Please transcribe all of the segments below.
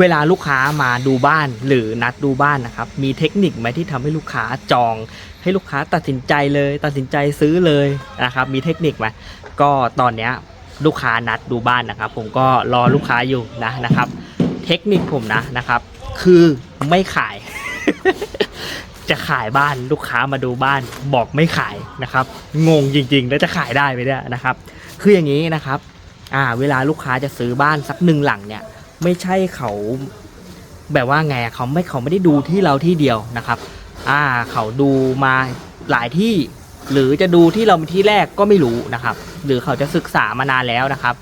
เวลาลูกค้ามาดูบ้านหรือนัดดูบ้านนะครับ มีเทคนิคไหมที่ทำให้ลูกค้าจอง ให้ลูกค้าตัดสินใจเลย ตัดสินใจซื้อเลยนะครับ มีเทคนิคไหมก็ตอนเนี้ยลูกค้านัดดูบ้านนะครับ ผมก็รอลูกค้าอยู่นะนะครับ เทคนิคผมนะนะครับ คือไม่ขาย จะขายบ้านลูกค้ามาดูบ้านบอกไม่ขายนะครับ งงจริง ๆ แล้วจะขายได้ไหมเนี่ยนะครับ คืออย่างนี้นะครับอ่าเวลาลูกค้าจะซื้อบ้านสักหนึ่งหลังเนี่ย ไม่ใช่เขาแบบว่าไงเขาไม่เขาไม่ได้ดูที่เราที่เดียวนะครับ อ่าเขาดูมาหลายที่ หรือจะดูที่เราเป็นที่แรกก็ไม่รู้นะครับ หรือเขาจะศึกษามานานแล้วนะครับ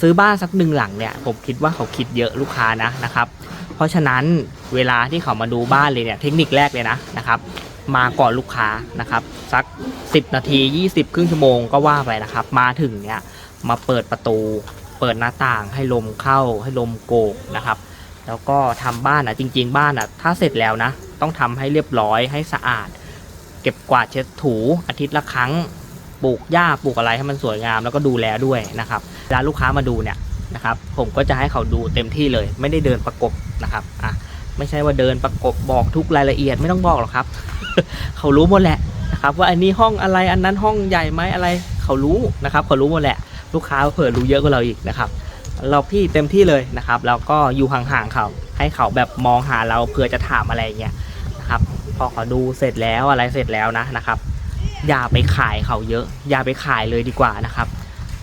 ซื้อบ้านสักหนึ่งหลังเนี่ย ผมคิดว่าเขาคิดเยอะลูกค้านะนะครับ เพราะฉะนั้นเวลาที่เขามาดูบ้านเลยเนี่ยเทคนิคแรกเลยนะนะครับมาก่อนลูกค้านะครับ สัก 10 นาที 20 ครึ่งชั่วโมงก็ว่าไปนะครับ มาถึงเนี่ยมาเปิดประตู เปิดหน้าต่างให้ลมเข้าให้ลมโกกนะครับ แล้วก็ทำบ้านอะจริง ๆ บ้านอะถ้าเสร็จแล้วนะ ต้องทำให้เรียบร้อยให้สะอาด เก็บกวาดเช็ดถูอาทิตย์ละครั้งปลูกหญ้าปลูกอะไรให้มันสวยงามแล้วก็ดูแลด้วยนะครับเวลาลูกค้ามาดูเนี่ยนะครับ ผมก็จะให้เขาดูเต็มที่เลย ไม่ได้เดินประกบนะครับอะไม่ใช่ว่าเดินประกบบอกทุกรายละเอียดไม่ต้องบอกหรอกครับ เขารู้หมดแหละนะครับ ว่าอันนี้ห้องอะไรอันนั้นห้องใหญ่ไหมอะไร เขารู้นะครับ เขารู้หมดแหละ ลูกค้าเผื่อรู้เยอะกว่าเราอีกนะครับเราพี่เต็มที่เลยนะครับแล้วก็อยู่ห่างๆเขาให้เขาแบบมองหาเราเผื่อจะถามอะไรเงี้ยนะครับพอเขาดูเสร็จแล้วอะไรเสร็จแล้วนะนะครับอย่าไปขายเขาเยอะ อย่าไปขายเลยดีกว่านะครับ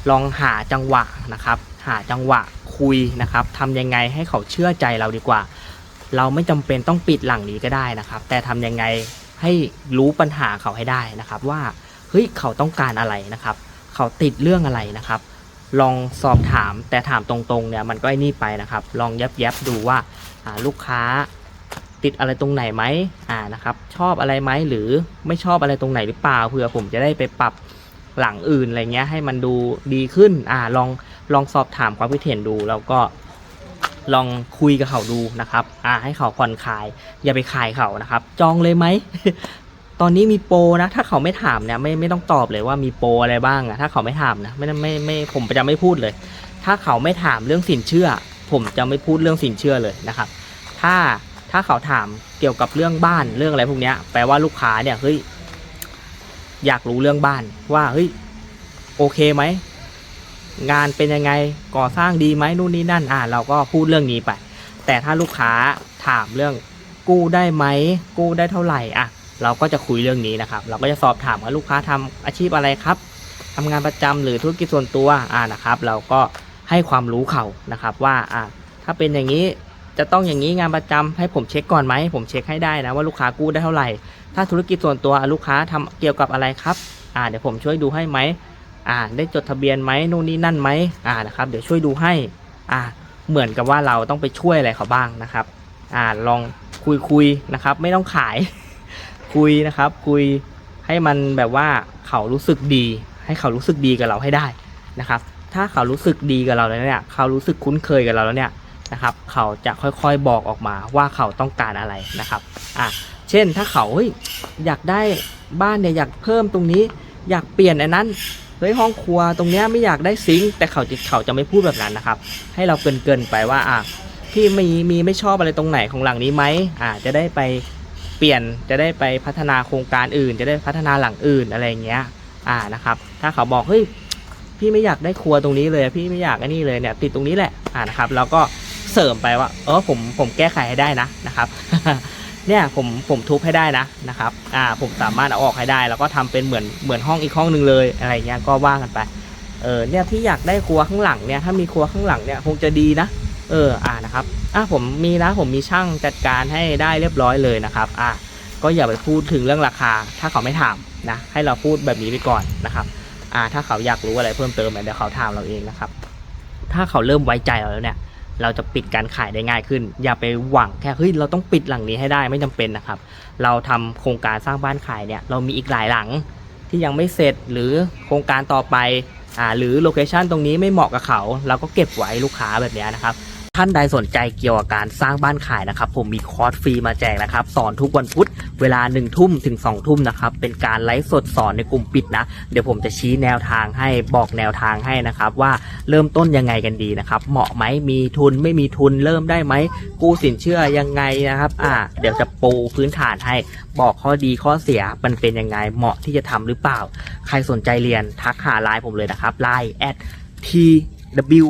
ลองหาจังหวะนะครับ หาจังหวะคุยนะครับทำยังไงให้เขาเชื่อใจเราดีกว่า เราไม่จำเป็นต้องปิดหลังนี้ก็ได้นะครับ แต่ทำยังไงให้รู้ปัญหาเขาให้ได้นะครับ ว่าเฮ้ยเขาต้องการอะไรนะครับ เขาติดเรื่องอะไรนะครับ ลองสอบถามแต่ถามตรงๆเนี่ยมันก็ไอ้นี่ไปนะครับ ลองยับยับๆดูว่าอ่าลูกค้าติดอะไรตรงไหนไหมอ่านะครับชอบอะไรไหมหรือไม่ชอบอะไรตรงไหนหรือเปล่าเผื่อผมจะได้ไปปรับหลังอื่นอะไรเงี้ยให้มันดูดีขึ้นอ่าลองลองสอบถามความคิดเห็นดู แล้วก็ลองคุยกับเขาดูนะครับ อ่าให้เขาผ่อนคลาย อย่าไปขายเขานะครับ จองเลยไหม ตอนนี้มีโปรนะ ถ้าเขาไม่ถามเนี่ยไม่ไม่ต้องตอบเลยว่ามีโปรอะไรบ้างอะถ้าเขาไม่ถามนะไม่ไม่ไม่ผมจะไม่พูดเลย ถ้าเขาไม่ถามเรื่องสินเชื่อ ผมจะไม่พูดเรื่องสินเชื่อเลยนะครับ ถ้าถ้าเขาถามเกี่ยวกับเรื่องบ้านเรื่องอะไรพวกนี้แปลว่าลูกค้าเนี่ยเฮ้ยอยากรู้เรื่องบ้านว่าเฮ้ยโอเคไหมงานเป็นยังไงก่อสร้างดีไหมนู่นนี่นั่นอ่าเราก็พูดเรื่องนี้ไป แต่ถ้าลูกค้าถามเรื่องกู้ได้ไหมกู้ได้เท่าไหร่อะ เราก็จะคุยเรื่องนี้นะครับ เราก็จะสอบถามว่าลูกค้าทำอาชีพอะไรครับทำงานประจำหรือธุรกิจส่วนตัวอ่านะครับ เราก็ให้ความรู้เขานะครับว่าอ่าถ้าเป็นอย่างนี้จะต้องอย่างนี้งานประจำให้ผมเช็คก่อนไหมผมเช็คให้ได้นะว่าลูกค้ากู้ได้เท่าไหร่ ถ้าธุรกิจส่วนตัวลูกค้าทำเกี่ยวกับอะไรครับอ่าเดี๋ยวผมช่วยดูให้ไหมอ่าได้จดทะเบียนไหมนู่นนี่นั่นไหมอ่านะครับเดี๋ยวช่วยดูให้อ่าเหมือนกับว่าเราต้องไปช่วยอะไรเขาบ้างนะครับอ่าลองคุยคุยๆนะครับ ไม่ต้องขาย คุยนะครับ คุยให้มันแบบว่าเขารู้สึกดี ให้เขารู้สึกดีกับเราให้ได้นะครับ ถ้าเขารู้สึกดีกับเราแล้วเนี่ย เขารู้สึกคุ้นเคยกับเราแล้วเนี่ยนะครับ เขาจะค่อยๆบอกออกมาว่าเขาต้องการอะไรนะครับอะเช่นถ้าเขาเฮ้ยอยากได้บ้านเนี่ยอยากเพิ่มตรงนี้ อยากเปลี่ยนอันนั้นเฮ้ยห้องครัวตรงเนี้ยไม่อยากได้ซิงค์แต่เขาจะเขาจะไม่พูดแบบนั้นนะครับ ให้เราเกินเกินๆไปว่าอะพี่มีมีไม่ชอบอะไรตรงไหนของหลังนี้ไหมอ่าจะได้ไป เปลี่ยนจะได้ไปพัฒนาโครงการอื่น จะได้พัฒนาหลังอื่นอะไรเงี้ย อ่านะครับ ถ้าเขาบอกเฮ้ยพี่ไม่อยากได้ครัวตรงนี้เลย พี่ไม่อยากไอ้นี่เลยเนี่ยติดตรงนี้แหละอ่านะครับเราก็เสริมไปว่าเออผมผมแก้ไขให้ได้นะนะครับเนี่ยผมผมทุบให้ได้นะนะครับอ่าผมสามารถเอาออกให้ได้ แล้วก็ทำเป็นเหมือนเหมือนห้องอีกห้องหนึ่งเลยอะไรเงี้ยก็ว่ากันไปเออเนี่ยพี่อยากได้ครัวข้างหลังเนี่ยถ้ามีครัวข้างหลังเนี่ยคงจะดีนะ เอออ่านะครับอะผมมีนะผมมีช่างจัดการให้ได้เรียบร้อยเลยนะครับอะก็อย่าไปพูดถึงเรื่องราคา ถ้าเขาไม่ถามนะให้เราพูดแบบนี้ไปก่อนนะครับอ่าถ้าเขาอยากรู้อะไรเพิ่มเติมเดี๋ยวเขาถามเราเองนะครับ ถ้าเขาเริ่มไว้ใจเราแล้วเนี่ย เราจะปิดการขายได้ง่ายขึ้น อย่าไปหวังแค่เฮ้ยเราต้องปิดหลังนี้ให้ได้ไม่จำเป็นนะครับ เราทำโครงการสร้างบ้านขายเนี่ยเรามีอีกหลายหลังที่ยังไม่เสร็จหรือโครงการต่อไปอ่าหรือโลเคชันตรงนี้ไม่เหมาะกับเขา เราก็เก็บไว้ลูกค้าแบบนี้นะครับ ท่านใดสนใจเกี่ยวกับการสร้างบ้านขายนะครับ ผมมีคอร์สฟรีมาแจกนะครับ สอนทุกวันพุธเวลา1นึ่ทุ่มถึง2องทุ่มนะครับ เป็นการไลฟ์สดสอนในกลุ่มปิดนะ เดี๋ยวผมจะชี้แนวทางให้บอกแนวทางให้นะครับ ว่าเริ่มต้นยังไงกันดีนะครับ เหมาะไหมมีทุนไม่มีทุนเริ่มได้ไหมกู้สินเชื่อยังไงนะครับ อ่า เดี๋ยวจะปูพื้นฐานให้บอกข้อดีข้อเสียมันเป็นยังไงเหมาะที่จะทำหรือเปล่า ใครสนใจเรียนทักหาไลน์ผมเลยนะครับไลน์ at twh